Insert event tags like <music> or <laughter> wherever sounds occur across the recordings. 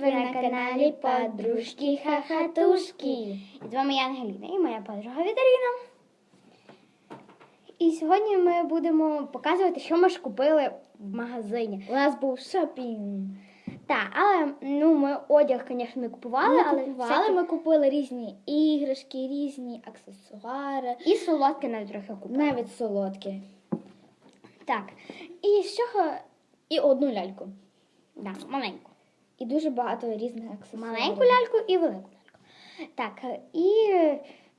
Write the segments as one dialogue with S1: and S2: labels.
S1: Привіт! Ви на каналі Подружки Хахатушки. І з вами я Ангеліна і моя подруга Вітеріна. І сьогодні ми будемо показувати, що ми ж купили в магазині.
S2: У нас був шопінг.
S1: Так, але ну ми одяг, звісно, не купували,
S2: Ми
S1: але
S2: купували,
S1: всякі-
S2: ми купили різні іграшки, різні аксесуари,
S1: і солодке навіть трохи купили.
S2: навіть солодкі.
S1: Так. І з чого?
S2: І одну ляльку.
S1: Да, маленьку.
S2: І дуже багато різних аксесуарів.
S1: Маленьку ляльку і велику ляльку. Так, і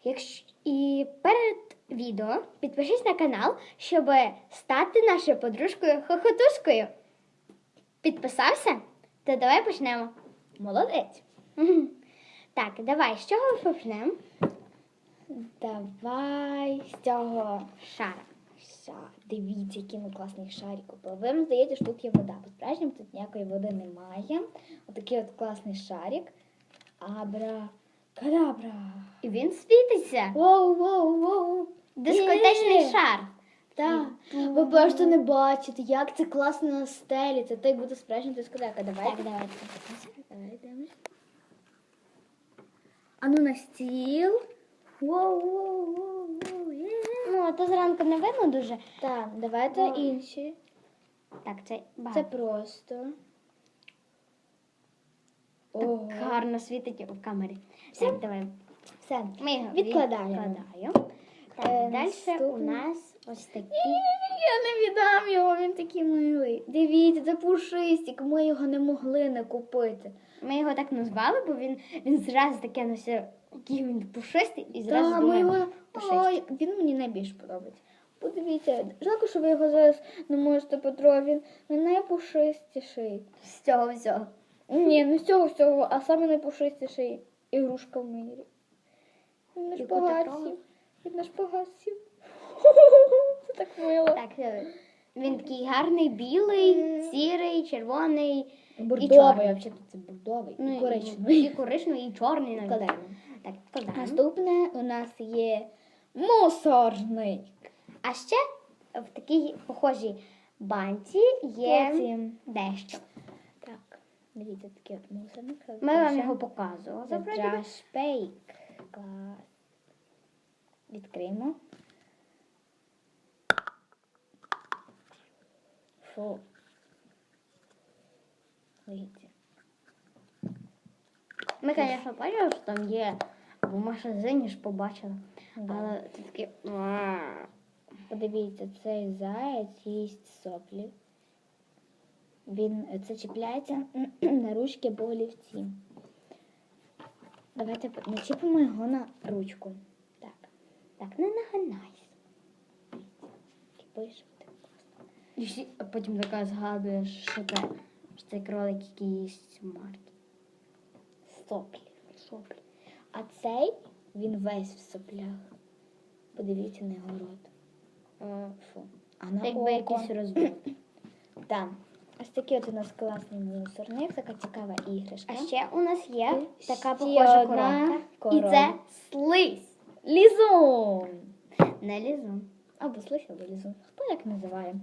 S1: якщо і перед відео підпишись на канал, щоб стати нашою подружкою хохотушкою. Підписався? То давай почнемо.
S2: Молодець.
S1: Так, давай, з чого почнемо?
S2: Давай з цього
S1: Шара.
S2: Ша. Дивіться, який ми класний шарик купили. Ви вам здаєте, що тут є вода. По справжньому тут ніякої води немає. Отакий от класний шарик. Абра. Кадабра.
S1: І він світиться.
S2: Воу, воу, воу.
S1: Дискотечний
S2: Є.
S1: шар.
S2: Так. Ви просто не бачите, як це класно на стелі. Це так буде справжня дискотека. Давайте.
S1: Так, давайте.
S2: Давай ну на стіл. Воу, воу, воу, воу, є.
S1: Ну, а то зранку не видно дуже.
S2: Так, давайте
S1: Воу.
S2: інші.
S1: Так, це
S2: Це
S1: багато.
S2: просто.
S1: Так
S2: Ого.
S1: гарно світить в камері. Так, давай.
S2: Все.
S1: Ми його
S2: Відкладаємо.
S1: відкладаємо. Так,
S2: Е,
S1: далі
S2: наступне.
S1: у нас ось такі.
S2: Я не віддам його, він такий милий. Дивіться, це пушистик, ми його не могли не купити.
S1: Ми його так назвали, бо він, він зразу таке носив, який він пушистий, і зразу
S2: Так, ми
S1: думаємо,
S2: його...
S1: пушистик.
S2: Ой, він мені найбільше подобається. Подивіться, жалко, що ви його зараз не можете потрогати. Він, він найпушистіший.
S1: з цього всього.
S2: Ні, не з цього всього, а саме найпушистіший ігрушка в мирі. Він на
S1: Яку ти трогала?
S2: Він на шпагаті. <laughs> Це так мило.
S1: Так, е, він такий гарний, білий, сірий, червоний,
S2: Бордовий,
S1: чорний.
S2: взагалі це бордовий.
S1: ну,
S2: і коричневий.
S1: І коричневий, і чорний навіть.
S2: Відкладаємо.
S1: Так, відкладаємо.
S2: Наступне у нас є мусорник.
S1: А ще в такій похожій банці є
S2: Потім.
S1: дещо.
S2: Так, дивіться, такий от мусорник.
S1: Ми вам його показували.
S2: Це
S1: би.
S2: Клас. Відкриємо. Фу. Дивіться.
S1: Ми, звісно, бачили, що там є, бо в магазині ж побачили.
S2: Да.
S1: Але це таке.
S2: Подивіться, цей заяць їсть соплі. Він це чіпляється <clears throat> на ручки або олівці. Давайте начіпимо його на ручку. Так.
S1: Так, не
S2: пише так.
S1: А потім така згадуєш, що це, що цей кролик, який їсть марки.
S2: Соплі. Соплі. А цей він весь в соплях. Подивіться на його рот. Е, Фу. А на
S1: Якби
S2: око.
S1: якийсь розбір.
S2: Так. Ось такий от у нас класний мусорник, така цікава іграшка.
S1: А ще у нас є
S2: І
S1: така
S2: ще
S1: похожа
S2: одна
S1: коробка. І це слизь.
S2: лізун.
S1: Не лізун.
S2: Або слизь, або лізун. Хто як називає?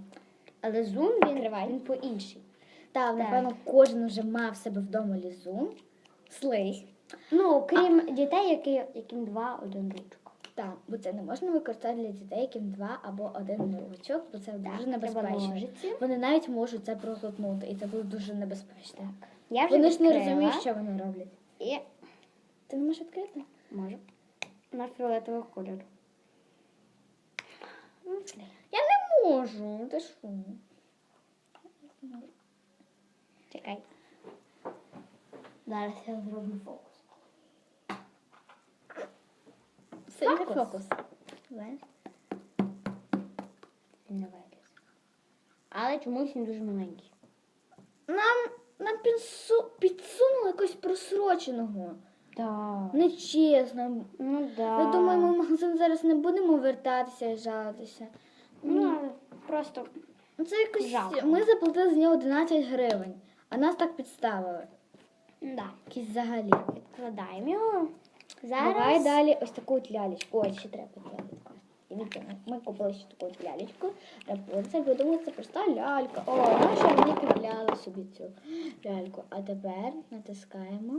S1: Але зум він,
S2: Відкривай.
S1: він по інший.
S2: Так, напевно, кожен вже мав в себе вдома лізун. Слизь.
S1: Ну, крім дітей, які, яким два, один ручка.
S2: Так, бо це не можна використати для дітей, яким два або один ручок, бо це дуже небезпечно.
S1: ножиці.
S2: Вони навіть можуть це проглотнути, і це буде дуже небезпечно.
S1: Я вже
S2: Вони ж не
S1: відкрила.
S2: розуміють, що вони роблять.
S1: І
S2: Ти не можеш відкрити?
S1: можу. На фіолетового кольору.
S2: Я не можу. Ти що?
S1: Чекай. Зараз я зроблю фокус. Фокус.
S2: фокус.
S1: Він не виліз. Але чомусь він дуже маленький.
S2: Нам, нам підсу, підсунули якось просроченого.
S1: Так.
S2: Нечесно.
S1: Ну да.
S2: Я думаю, ми в магазин зараз не будемо вертатися і жалитися.
S1: Ну, просто
S2: Ну, Це якось
S1: Жалко.
S2: ми заплатили з нього 11 гривень, а нас так підставили.
S1: да.
S2: Якісь взагалі.
S1: Відкладаємо його. Зараз.
S2: Давай далі ось таку от лялечку. Ой, ще треба лялечку. Дивіться, ми- купили ще таку от лялечку. Рапунцель, ви думали, це проста лялька. О, наша вони купляли собі цю ляльку. А тепер натискаємо.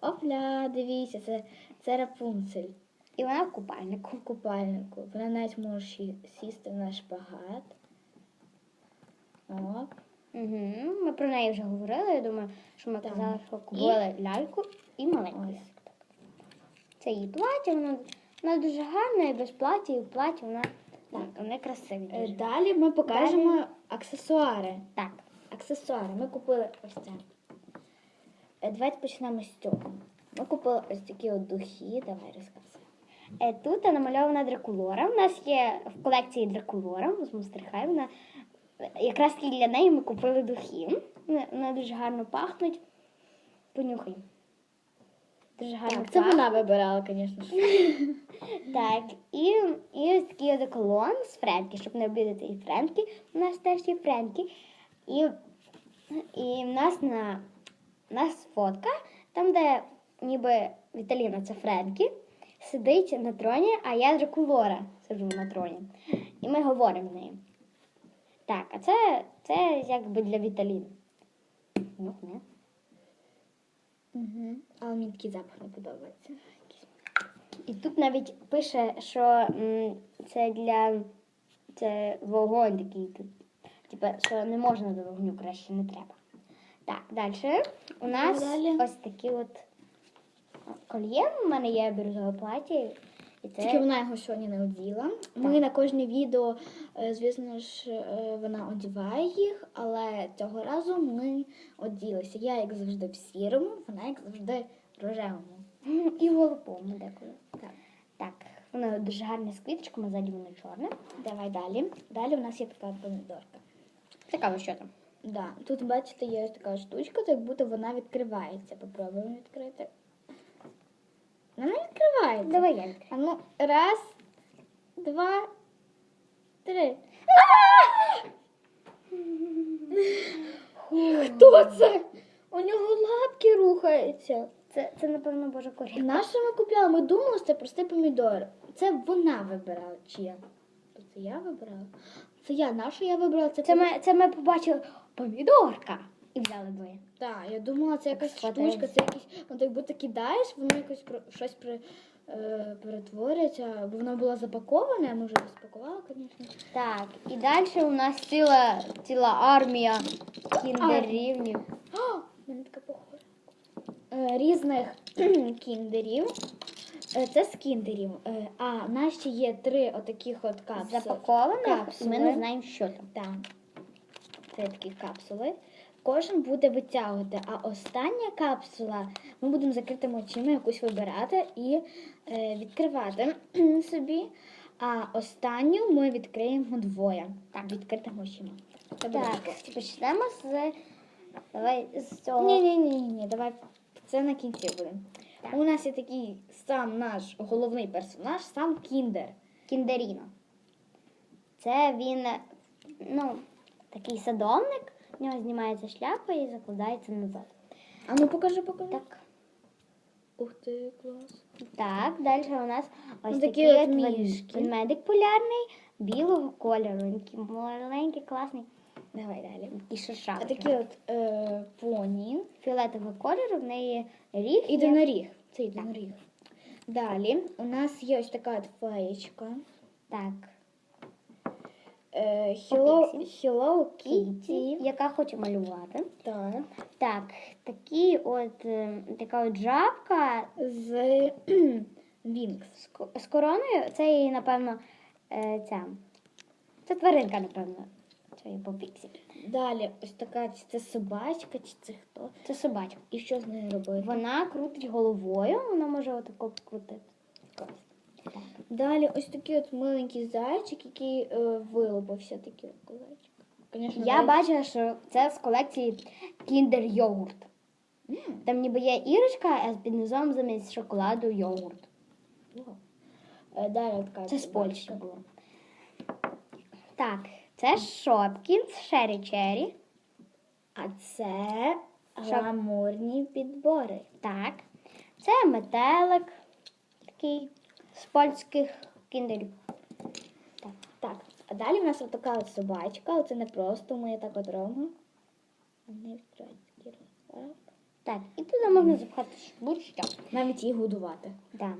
S2: Опля, дивіться, це, це Рапунцель
S1: І вона в купальнику.
S2: у купальнику. Вона навіть може сісти на шпагат. Оп.
S1: Угу. Ми про неї вже говорили. Я думаю, що ми казали, що купили ляльку і маленьку ляльку. Це її плаття, воно, вона дуже гарна, і без плаття, і в платі вона так, вони красиві.
S2: Е,
S1: Дуже.
S2: Далі ми покажемо аксесуари.
S1: Так.
S2: Аксесуари. Ми купили ось це. Е, Давайте почнемо з цього. Ми купили ось такі от духи. Давай розказуй.
S1: Е, Тут намальована дракулора. У нас є в колекції дракулора з Монстерхай. Вона якраз для неї ми купили духи. Вони, дуже гарно пахнуть. Понюхай. Дуже гарно
S2: Так, це
S1: пахнуть.
S2: вона вибирала, звісно. <laughs>
S1: Так, і, і ось такий одеколон з Френкі, щоб не обідати і Френкі. У нас теж є Френкі. І, і в нас на в нас фотка, там, де ніби Віталіна це Френкі, сидить на троні, а я Дракулора сиджу на троні. І ми говоримо з нею. Так, а це, це якби для Віталіни. Ну, не.
S2: Угу. Але мені такий запах не подобається.
S1: І тут навіть пише, що м, це для це вогонь такий тут. Типа, що не можна до вогню краще не треба. Так, далі. У нас
S2: Далі.
S1: ось такі от кольє. У мене є бірюзове плаття. І це
S2: Тільки вона його сьогодні не оділа. Ми на кожне відео, е, звісно ж, е, вона одіває їх, але цього разу ми оділися. Я, як завжди, в сірому, вона, як завжди, в рожевому. <laughs>
S1: І голубому деколи.
S2: Так.
S1: Так, воно дуже гарне з квіточками, ззаді воно чорне.
S2: Давай далі. Далі у нас є така помідорка.
S1: Цікаво, що там.
S2: Да. Тут, бачите, є така штучка, то як будто вона відкривається. Попробуємо відкрити. Вона не відкривається.
S1: Давай я відкрию.
S2: А ну, раз, два, три. <laughs> Хто це? У нього лапки рухаються.
S1: Це, це напевно, Божа корінь.
S2: Наша ми купляли, ми думали, що це простий помідор. Це вона вибирала, чи я? Це я вибирала? Це я, нашу я вибрала. Це,
S1: Це ми, це ми побачили помідорка і взяли двоє.
S2: Так, я думала, це якась
S1: Схватилась.
S2: штучка, це якийсь, от як будто кидаєш, воно якось про- щось при, е, перетворюється, бо вона була запакована, ми вже розпакували, звісно.
S1: Так, і далі у нас ціла, ціла армія кіндерівнів.
S2: О, мене така похожа. Е, різних <clears throat> кіндерів. Е, Це з кіндерів. Е, А в нас ще є три отаких от капсули.
S1: Запакованих, і ми не знаємо, що там.
S2: Так. Це такі капсули. Кожен буде витягувати, а остання капсула ми будемо закритими очима якусь вибирати і е, відкривати <clears throat> собі. А останню ми відкриємо двоє. Так, відкритими очима. Це буде
S1: Так,
S2: таке.
S1: почнемо з. Давай з цього.
S2: Ні, ні, ні, ні, давай це на кінці буде.
S1: Так.
S2: У нас є такий сам наш головний персонаж, сам Кіндер.
S1: Кіндеріно. Це він, ну, такий садовник, в нього знімається шляпа і закладається назад.
S2: А ну покажи, покажи.
S1: Так.
S2: Ух ти, клас.
S1: Так, далі у нас ось такий
S2: такі от мішки.
S1: ведмедик полярний, білого кольору. Він такий маленький, класний,
S2: Давай далі.
S1: і
S2: А
S1: шершавий.
S2: такі от е, поні.
S1: Фіолетового кольору, в неї ріг. є.
S2: Єдиноріг. Це єдиноріг. Далі у нас є ось така от феєчка.
S1: Так.
S2: Hello, Hello Kitty.
S1: яка хоче малювати.
S2: Так.
S1: Так, такі от, е, така от жабка
S2: З Вінкс.
S1: з, з короною. Це її, напевно, е, ця. Це тваринка, напевно. Це її попіксі.
S2: Далі ось така, чи це собачка, чи це хто.
S1: Це собачка.
S2: І що з нею робити?
S1: Вона крутить головою, вона може отако крутити.
S2: Клас. Далі ось такий от маленький зайчик, який е, вилупився такий от зайчик. Конечно,
S1: Я
S2: зайчик.
S1: бачила, що це з колекції Kinder Йогурт.
S2: М,
S1: Там ніби є ірочка, а під низом замість шоколаду йогурт.
S2: вау. Е, Далі така
S1: Це з
S2: собачка.
S1: Польщі було. Так, це Шопкінс, Шері Чері.
S2: А це
S1: Що?
S2: гламурні підбори.
S1: Так. Це метелик такий з польських кіндері. Так.
S2: Так, а далі в нас от така от собачка, оце не просто ми так от робимо.
S1: Так, і туди можна запхати будь-що.
S2: Навіть її годувати.
S1: Да.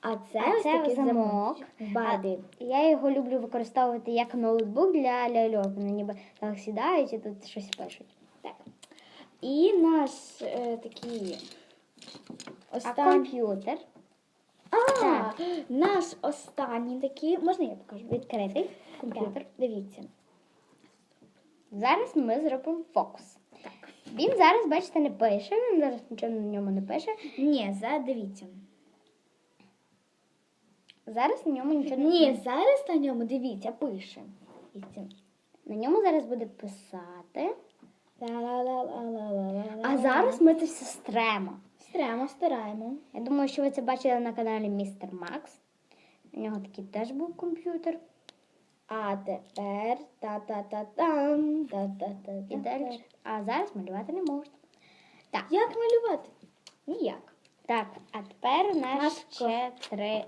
S2: А це
S1: А
S2: ось
S1: це
S2: такий
S1: замок.
S2: Барбі.
S1: Я його люблю використовувати як ноутбук для ляльок. Вони ніби так сідають і тут щось пишуть.
S2: Так. І наш е, такий
S1: А комп'ютер
S2: А, наш останній такий. Можна я покажу?
S1: відкритий. Комп'ютер.
S2: Дивіться.
S1: Зараз ми зробимо фокус.
S2: Так.
S1: Він зараз, бачите, не пише, він зараз нічого на ньому не пише.
S2: Ні, за дивіться.
S1: Зараз на ньому нічого не
S2: Ні, зараз на ньому дивіться, пише. Дивіться.
S1: На ньому зараз буде писати. А зараз ми це все стремо.
S2: Стираємо, стираємо.
S1: Я думаю, що ви це бачили на каналі Містер Макс. У нього такий теж був комп'ютер.
S2: А тепер та-та-та-там, та-та-та.
S1: І далі. А зараз малювати не можна. Так,
S2: Як малювати? Ніяк.
S1: так, а тепер у нас ще три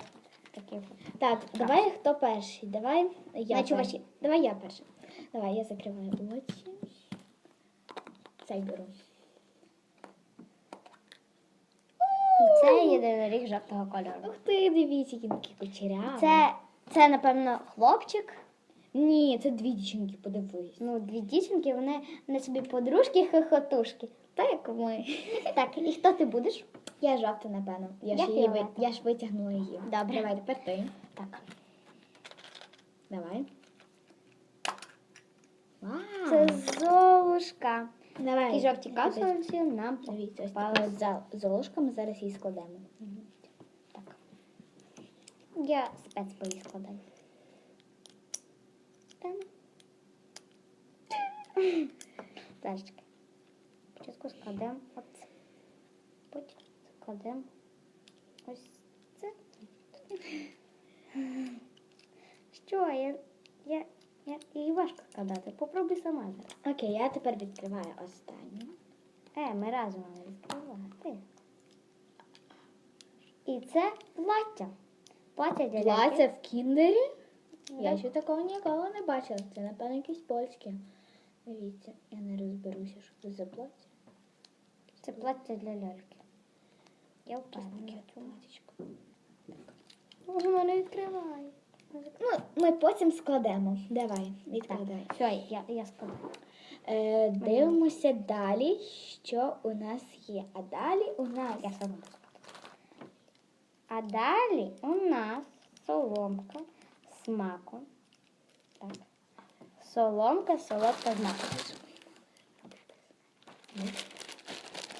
S1: такі.
S2: Так, давай хто перший? Давай я.
S1: На
S2: перший. Давай я перший. Давай, я закриваю очі. Цей беру.
S1: Це єдиноріг жовтого кольору.
S2: Ух ти, дивіться, які такі кучеряві.
S1: Це, це, напевно, хлопчик.
S2: Ні, це дві дівчинки, подивись.
S1: Ну, дві дівчинки, вони, вони собі подружки хохотушки.
S2: Та як ми. <laughs>
S1: Так, і хто ти будеш?
S2: Я жовта, напевно. Я,
S1: Я
S2: ж її ви...
S1: фіолетова.
S2: я ж витягнула її.
S1: Добре.
S2: Давай, тепер ти.
S1: Так.
S2: Давай. Вау.
S1: Це золушка.
S2: Давай.
S1: Такі жовті капсульці нам
S2: Дивіться,
S1: попали.
S2: за золушка, ми зараз її складемо.
S1: Так. Я спец по їх складаю. Там. Зайчики. Спочатку складемо оце. Потім складемо ось це. Що? Я, я, її важко складати. Попробуй сама зараз.
S2: Окей, я тепер відкриваю останню.
S1: Е, ми разом мали відкривати. І це плаття. Плаття для
S2: Плаття в кіндері? Я ще такого ніколи не бачила. Це, напевно, якесь польське. Дивіться, я не розберуся, що це за плаття.
S1: Це плаття для ляльки. Я впевнена. Воно не відкриває.
S2: Ну, ми потім складемо. Давай, відкладай.
S1: Все, я, я складу.
S2: Е, дивимося далі, що у нас є. А далі у нас
S1: Я сама. А далі у нас соломка з маком. Так. Соломка, солодка з маком.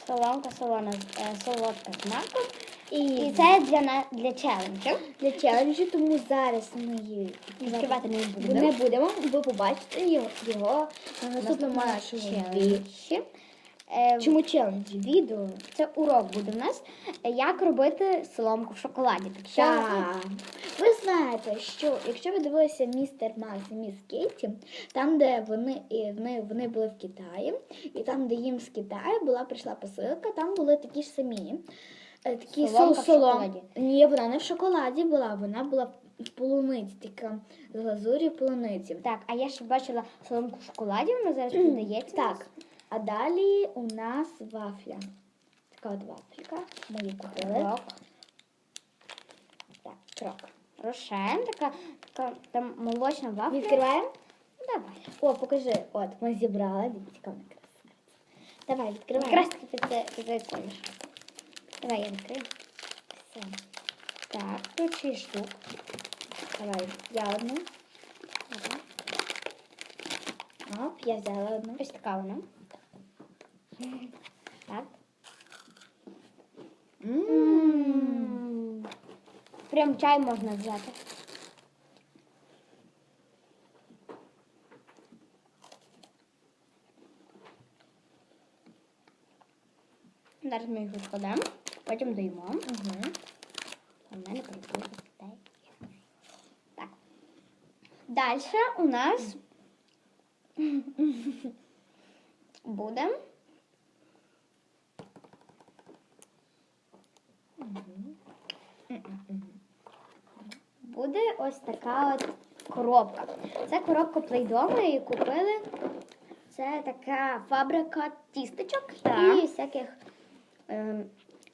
S1: Соломка, солона, е, солодка з маком.
S2: І,
S1: І це для, на- для челенджу.
S2: для челенджу, тому зараз ми її
S1: Відкривати не
S2: не
S1: будемо.
S2: будемо. Ви побачите його, його на наступному нашому
S1: челенджі. Е,
S2: Чому челенджі? Відео.
S1: Це урок буде в нас, е, як робити соломку в шоколаді. Так що
S2: Так. Ви знаєте, що якщо ви дивилися містер Макс і міс Кейті, там, де вони, і вони, вони були в Китаї, і там, де їм з Китаю була прийшла посилка, там були такі ж самі. Е, сол-
S1: в
S2: солом-. Ні, вона не в шоколаді була, вона була в полуниці, така з глазурі полуниці.
S1: Так, а я ще бачила соломку в шоколаді, вона зараз продається.
S2: Так. А далі у нас вафля. Така от вафелька. Ми її купили.
S1: Крок.
S2: Так, крок.
S1: Рошен, така, така там молочна вафля.
S2: Відкриваємо?
S1: Давай.
S2: О, покажи. От, ми зібрали. Дивіться, яка вона красива. Давай, відкривай.
S1: Якраз таки під це під цей колір. Давай я.
S2: Все.
S1: Так, тут шість штук.
S2: Давай, я одну. Оп, я взяла одну.
S1: Ось така вона. Так. Прям чай можна взяти. Зараз ми їх розкладемо, потім доїмо.
S2: Мгм.
S1: У мене прикольно Так. Далі у нас <laughs> буде буде ось така от коробка. Це коробка плейдому, її купили. Це така фабрика тістечок
S2: Так.
S1: і всяких. ем,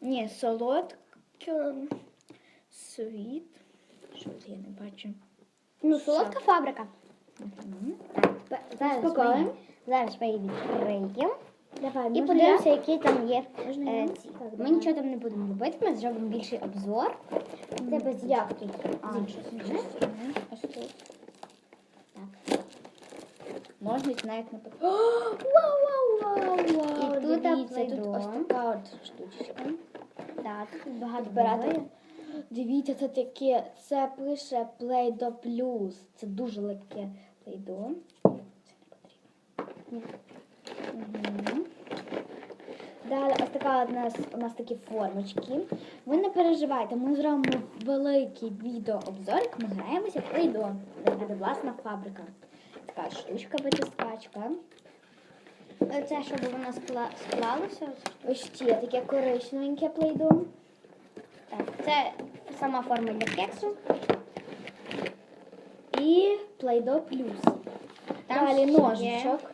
S2: Ні, солодко. Світ. Що це я не бачу?
S1: ну, солодка фабрика. Так, зараз, ми,
S2: Розпаковуємо.
S1: її- зараз ми її відкриємо.
S2: Давай,
S1: І подивимося, які там є
S2: Можна
S1: е, ці.
S2: Так,
S1: Ми
S2: давай.
S1: нічого там не будемо робити, ми зробимо більший обзор. Це без
S2: Як? А,
S1: З іншої сторони.
S2: Ось тут.
S1: Так.
S2: Можна навіть на <gasps> Вау, вау, вау, вау.
S1: І тут
S2: Дивіться, тут ось така от штучка.
S1: Тут багато
S2: Збирати. Дивіться, це таке, це пише Play-Doh Plus. Це дуже легке Play-Doh. Це не потрібно. Далі ось така у нас, у нас такі формочки. Ви не переживайте, ми зробимо великий відеообзор, як ми граємося в Play-Doh. Це буде власна фабрика. Така штучка витискачка.
S1: Це щоб воно скла- склалося. ось
S2: ще таке коричневеньке Play-Doh.
S1: Так, це сама форма для кексу.
S2: І Play-Doh Plus.
S1: Там
S2: Далі
S1: ще
S2: ножичок.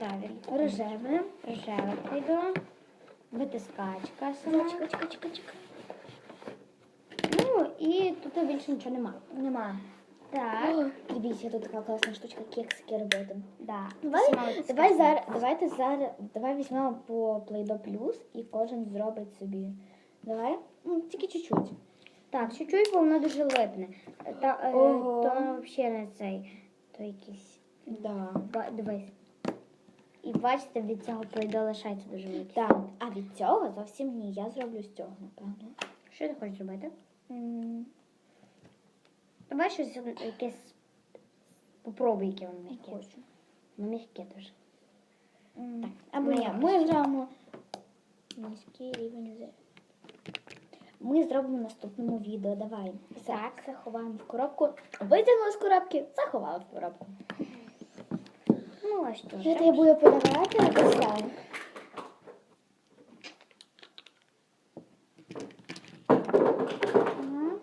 S1: Далі.
S2: Рожеве.
S1: Рожеве прийду. Витискачка сама.
S2: Чекай, чекай, чекай, чекай.
S1: Ну і тут більше нічого немає.
S2: Нема.
S1: Так.
S2: Дивіться, тут така класна штучка, кексики робити.
S1: Да.
S2: Давай, давай, зараз, давайте зараз, давай візьмемо по Play-Doh Plus і кожен зробить собі. Давай, ну, тільки чуть-чуть.
S1: Так, чуть-чуть, бо воно дуже липне. Та, е,
S2: Ого.
S1: то взагалі не цей. То якийсь.
S2: Да.
S1: Ба- Дивись. І бачите, від цього прийде лишається дуже великий.
S2: Так, а від цього зовсім ні. Я зроблю з цього, напевно.
S1: Що ти хочеш зробити?
S2: М,
S1: Давай щось якесь. Попробуй, яке воно
S2: Не хочу.
S1: Ну, м'яке дуже. Так,
S2: Або
S1: ну,
S2: ні,
S1: я
S2: ми зробимо низький рівень. зе- Ми зробимо в наступному відео. Давай.
S1: Так.
S2: заховаємо в коробку. Витягнули з коробки, заховали в коробку.
S1: Ну, ось що.
S2: Я буду подавати ось так. Ага.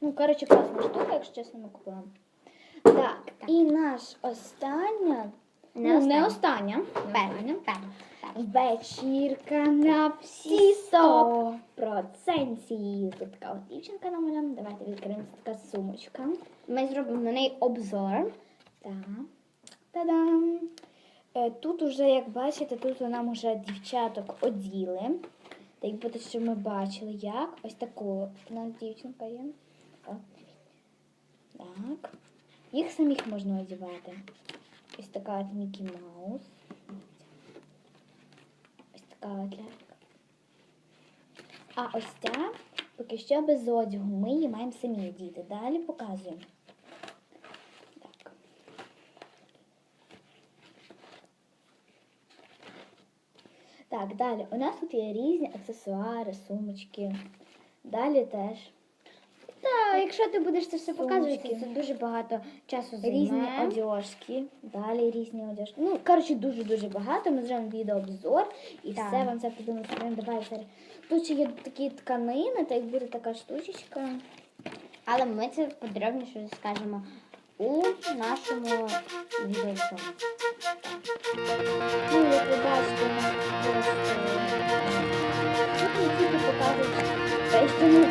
S2: Ну, коротше, класна штука, якщо чесно, ми купуємо. Так, і наш остання,
S1: Не
S2: ну, не
S1: остання.
S2: остання, не остання. Вечірка на всі сто процентів. Тут така от дівчинка намалювана. Давайте відкриємо Це така сумочка.
S1: Ми зробимо на неї обзор.
S2: Так. Та-дам! Е, Тут уже, як бачите, тут нам вже дівчаток оділи. Так буде, що ми бачили, як. Ось таку у нас дівчинка є. Так. Їх самих можна одягати. Ось така от Мікі Маус. Ось така от лялька. А ось ця поки що без одягу. Ми її маємо самі одіти. Далі показуємо. Так, далі. У нас тут є різні аксесуари, сумочки. Далі теж
S1: Так, якщо ти будеш це все показувати, це дуже багато часу займе.
S2: різні одяжки. Далі різні одяжки. Ну, коротше, дуже-дуже багато. Ми зробимо відеообзор і
S1: Так.
S2: все вам це продемонструємо. Давай зараз. Тут ще є такі тканини, так буде така штучечка.
S1: Але ми це подробніше скажемо у нашому відео.
S2: Ну, як ви бачите, тут не тільки показують що ми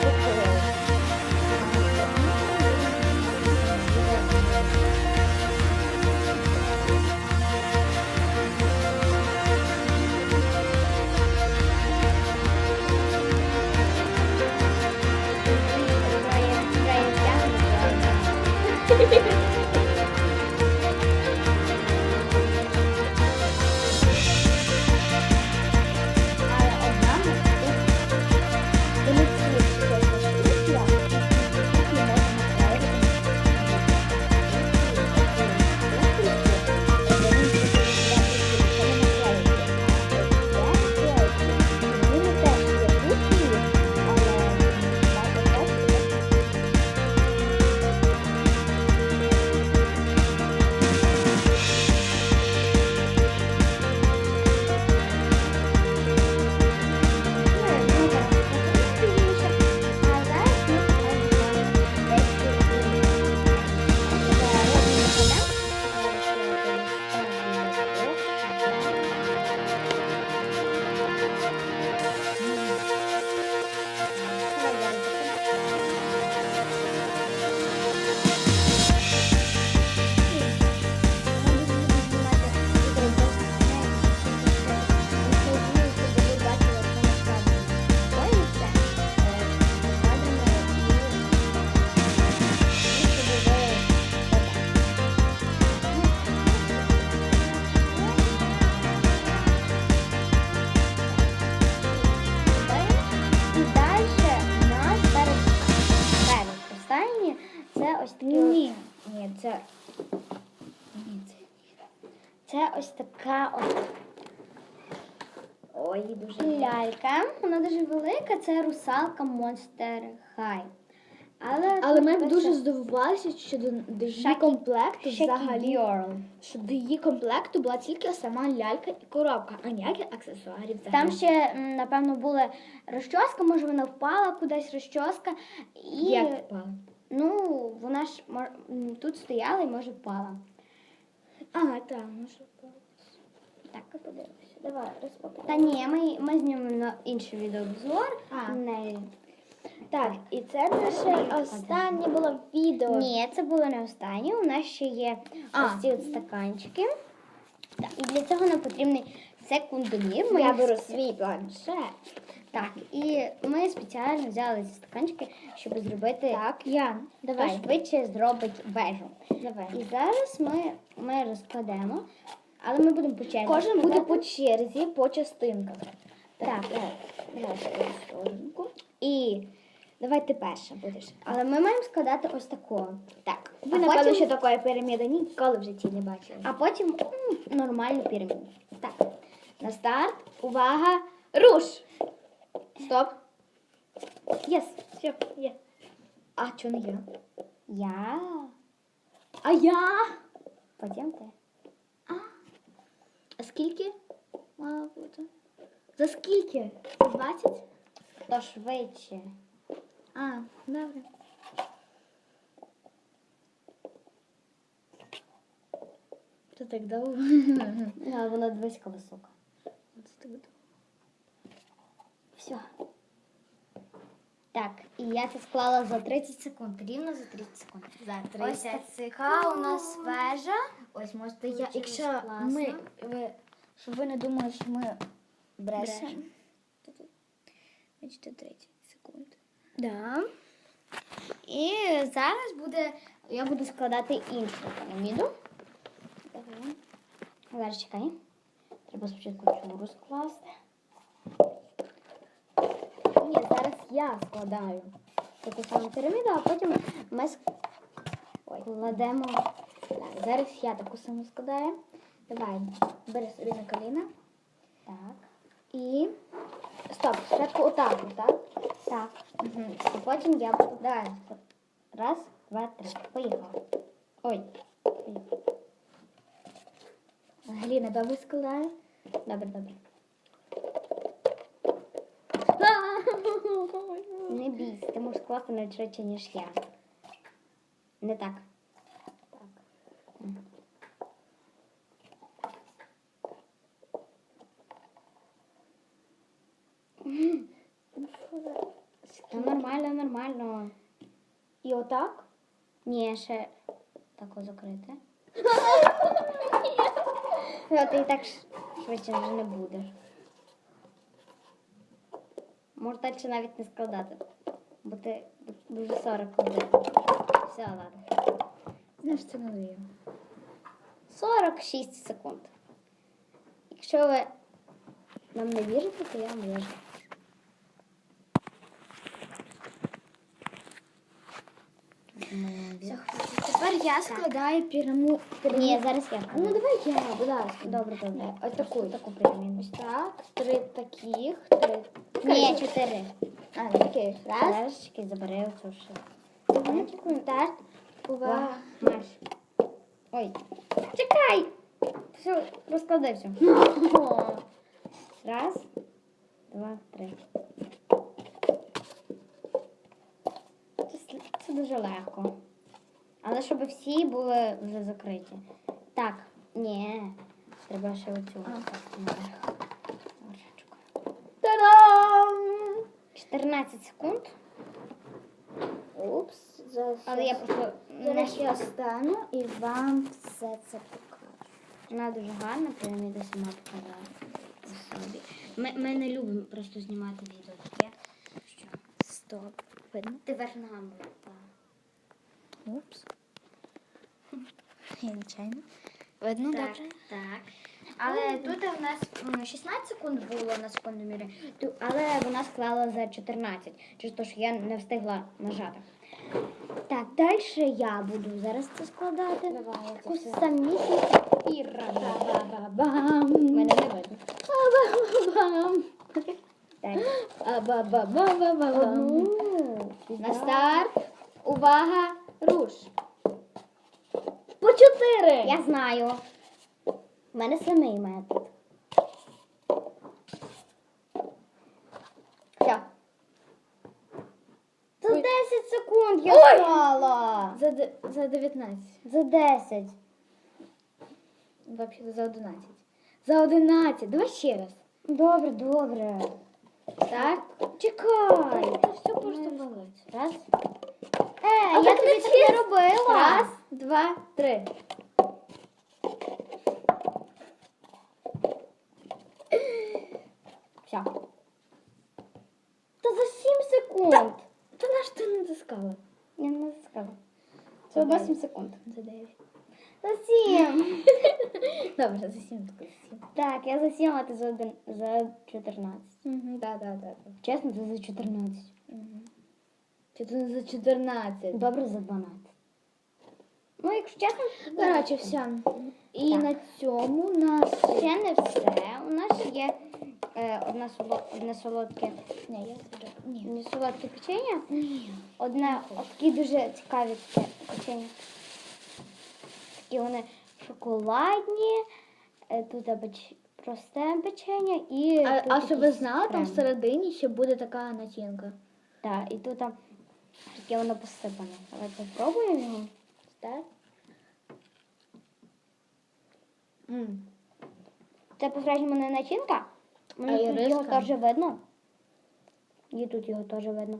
S2: це. Ні, це.
S1: Це ось така от
S2: Ой, дуже.
S1: лялька. Вона дуже велика. Це русалка Monster High. Але,
S2: Але
S1: тут пише
S2: дуже здивувалися, що до, до її
S1: Shaky-
S2: комплекту
S1: Shaky
S2: взагалі.
S1: Girl.
S2: Що до її комплекту була тільки сама лялька і коробка, а ніяких аксесуарів взагалі.
S1: Там ще, м, напевно, була розчоска, може вона впала кудись розчоска. І
S2: Як впала?
S1: Ну, вона ж тут стояла і може впала.
S2: А, так, що впала.
S1: Так,
S2: Подивимося. Давай, розпакуй.
S1: Та ні, ми, ми знімемо інший відеообзор.
S2: А.
S1: Не.
S2: Так, і це наше останнє було відео.
S1: Ні, це було не останнє. У нас ще є
S2: А.
S1: ось ці от стаканчики. Так, і для цього нам потрібний секундомір.
S2: Я беру свій планшет.
S1: Так, і ми спеціально взяли ці стаканчики, щоб зробити
S2: Так, я.
S1: хто
S2: Давай.
S1: швидше зробить вежу.
S2: Давай.
S1: І зараз ми, ми розкладемо, але ми будемо по черзі.
S2: Кожен буде по черзі, по частинках.
S1: Так.
S2: я, я. І давай ти перша будеш.
S1: Але ми маємо складати ось такого.
S2: Так, ви напевно,
S1: потім-
S2: що такої піраміди ніколи в житті не бачили.
S1: А потім нормальну піраміду.
S2: Так, на старт, увага, руш! Стоп. Єс, все, є. А чого не я?
S1: Я.
S2: А я?
S1: Потім ти.
S2: А скільки мало бути? За скільки? За 20?
S1: Хто швидше.
S2: А, добре. Це так довго. <laughs>
S1: Ну, але воно близько високо.
S2: Це так довго.
S1: Все. Так, і я це склала за 30 секунд. Рівно за 30 секунд.
S2: За
S1: Ось така у нас вежа.
S2: Ось можете я,
S1: Получилось
S2: якщо
S1: класно.
S2: ми, ви, щоб ви не думали, що ми брешемо.
S1: Брешемо.
S2: Бачите, 30 секунд.
S1: Да. І зараз буде, я буду складати іншу піраміду.
S2: Давай.
S1: Зараз чекай. Треба спочатку цю розкласти.
S2: Ні, зараз я складаю.
S1: Таку саму піраміду, а потім ми складемо.
S2: Так, зараз я таку саму складаю. Давай, бери собі на коліна.
S1: Так.
S2: І. Стоп, спочатку отак, так?
S1: Так. Угу. І потім я.
S2: Давай.
S1: Раз, два, три. Поїхали. Ой.
S2: Галіна добре складає.
S1: Добре, добре. Не бійся, ти можеш скласти навіть швидше, ніж я. Не так.
S2: Так.
S1: Та нормально, нормально.
S2: І отак.
S1: Ні, ще тако закрити. Все, <laughs> ти і так швидше вже не будеш. Може далі навіть не складати. Бо ти дуже вже 40 годин. Все, ладно.
S2: Не встановлюю.
S1: 46 секунд. Якщо ви нам не вірите, то я вам вірю.
S2: Все, Тепер я складаю піраму.
S1: Ні, зараз я.
S2: Ну давай я, будь ласка.
S1: Добре, добре.
S2: Ось таку.
S1: таку.
S2: Ось так. Три таких. Три.
S1: Ні, чотири.
S2: А, ну, окей. Раз.
S1: Зараз забери оцю ще.
S2: Так. Увага.
S1: Маш. Ой. Чекай! Все, розкладай все. Раз, два, три. Це дуже легко. Але щоб всі були вже закриті. Так, ні. Треба ще оцю.
S2: Та-дам!
S1: 14 секунд.
S2: Упс. Зараз
S1: Але я просто не
S2: Зараз я стану і вам все це покажу.
S1: Вона дуже гарна, піраміда сама показала по собі. Ми, ми не любимо просто знімати відео таке. Що?
S2: Стоп. Видно?
S1: Ти верх ногами.
S2: Упс. Нечайно. Видно
S1: Так,
S2: добре?
S1: так. Але тут у нас м, 16 секунд було на секундомірі, ту- але вона склала за 14, через те, що я не встигла нажати. Так, далі я буду зараз це складати.
S2: Давай, я це
S1: Таку
S2: все.
S1: самісіньку піраміду.
S2: Ба-ба-бам.
S1: Мене не видно.
S2: Ба-ба-бам.
S1: Так.
S2: Ба-ба-ба-ба-ба-бам.
S1: Одну.
S2: На старт. Увага, руш. По чотири.
S1: Я знаю. У мене самий метод. Все. За
S2: Ой.
S1: 10 секунд я
S2: Ой.
S1: стала.
S2: За, де- за 19.
S1: За 10.
S2: Взагалі за 11. За 11. Давай ще раз.
S1: Добре, добре.
S2: Так.
S1: Чекай.
S2: Це все просто болить.
S1: Раз. Е, я тобі так не робила.
S2: Раз, два, три.
S1: Все. Та за 7 секунд.
S2: Та на що не натискала?
S1: Я не сказала.
S2: Це
S1: Це 8 секунд.
S2: За 9.
S1: За 7. <laughs>
S2: Добре, за 7 таки за 7.
S1: Так, я за 7, а ти за, один, за 14.
S2: Угу, да, да, да. да.
S1: Чесно, ти за 14.
S2: Угу. Чи ти за 14?
S1: Добре, за 12. Ну, якщо чесно,
S2: Коротше, все. І
S1: Так.
S2: на цьому у нас...
S1: ще не все. У нас є е, одна соло, одне солодке,
S2: Ні, я. Ні.
S1: не солодке печення.
S2: Ні.
S1: Одне такі дуже цікаві таке печення. Такі вони шоколадні, е, тут просте печення і.
S2: А,
S1: тут
S2: а щоб ви
S1: якийсь
S2: знали, там
S1: крем.
S2: всередині ще буде така начинка.
S1: Так, і тут там таке воно посипане. Давайте спробуємо його.
S2: Так? М.
S1: Це по-справжньому не начинка. Мені
S2: А
S1: тут
S2: іриска?
S1: його теж видно. І тут його теж видно.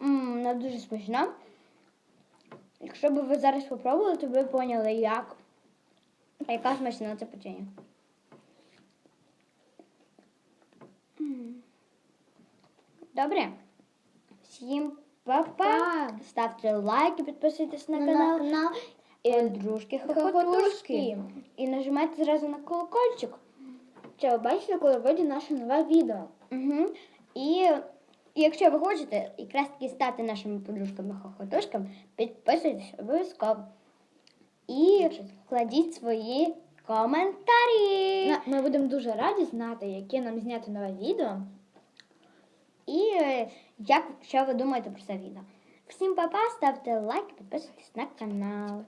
S1: Вона дуже смачна. Якщо б ви зараз спробували, то ви б поняли, як. Яка смачна це печення. М. Добре. Всім па-па. Ставте лайки, підписуйтесь на
S2: На
S1: канал. І дружки хохотушки. І нажимайте зразу на колокольчик.
S2: Щоб ви бачили, коли вийде наше нове відео.
S1: Угу. І, і якщо ви хочете якраз таки стати нашими подружками-хохотушками, підписуйтесь обов'язково. І кладіть свої коментарі.
S2: Ми будемо дуже раді знати, яке нам зняти нове відео.
S1: І як що ви думаєте про це відео. Всім па-па, ставте лайк, підписуйтесь на канал.